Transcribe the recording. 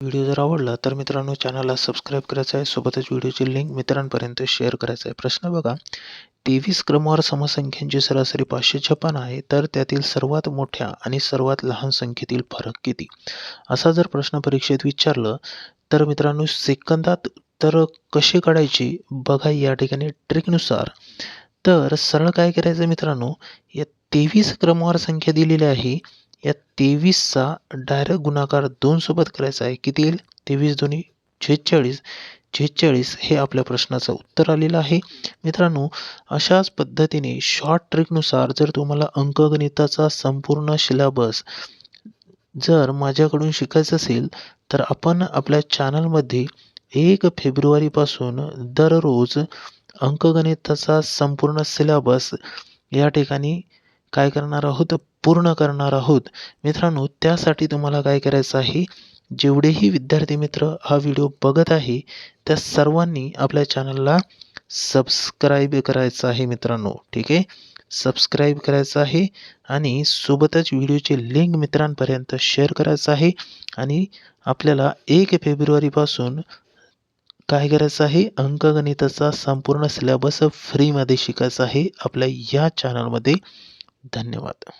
Video जर आवडला तर मित्रांनो चॅनलला सबस्क्राईब करायचं आहे. सोबतच व्हिडिओची लिंक मित्रांपर्यंत शेअर करायचं आहे. प्रश्न बघा तेवीस क्रमवार समसंख्यांची सरासरी पाचशे छप्पन आहे तर त्यातील सर्वात मोठ्या आणि सर्वात लहान संख्येतील फरक किती? असा जर प्रश्न परीक्षेत विचारलं तर मित्रांनो सेकंदात तर कशी काढायची? बघा या ठिकाणी ट्रिकनुसार तर सरळ काय करायचं मित्रांनो या तेवीस क्रमवार संख्या दिलेली आहे या तेवीसचा डायरेक्ट गुणाकार दोन सोबत करायचा आहे. किती येईल? तेवीस दोन्ही छेचाळीस. छेचाळीस हे आपल्या प्रश्नाचं उत्तर आलेलं आहे. मित्रांनो अशाच पद्धतीने शॉर्ट ट्रिकनुसार जर तुम्हाला अंकगणिताचा संपूर्ण सिलेबस जर माझ्याकडून शिकायचं असेल तर आपण आपल्या चॅनलमध्ये एक फेब्रुवारीपासून दररोज अंकगणिताचा संपूर्ण सिलेबस या ठिकाणी काय करणार आहोत? पूर्ण करणार आहोत. मित्रांनो त्यासाठी तुम्हाला काय करायचं आहे? जेवढेही विद्यार्थी मित्र हा व्हिडिओ बघत आहे त्या सर्वांनी आपल्या चॅनलला सबस्क्राईब करायचं आहे मित्रांनो ठीक आहे? सबस्क्राईब करायचं आहे आणि सोबतच व्हिडिओची लिंक मित्रांपर्यंत शेअर करायचं आहे आणि आपल्याला एक फेब्रुवारीपासून काय करायचं आहे? अंकगणिताचा संपूर्ण सिलेबस फ्रीमध्ये शिकायचा आहे आपल्या या चॅनलमध्ये धन्यवाद.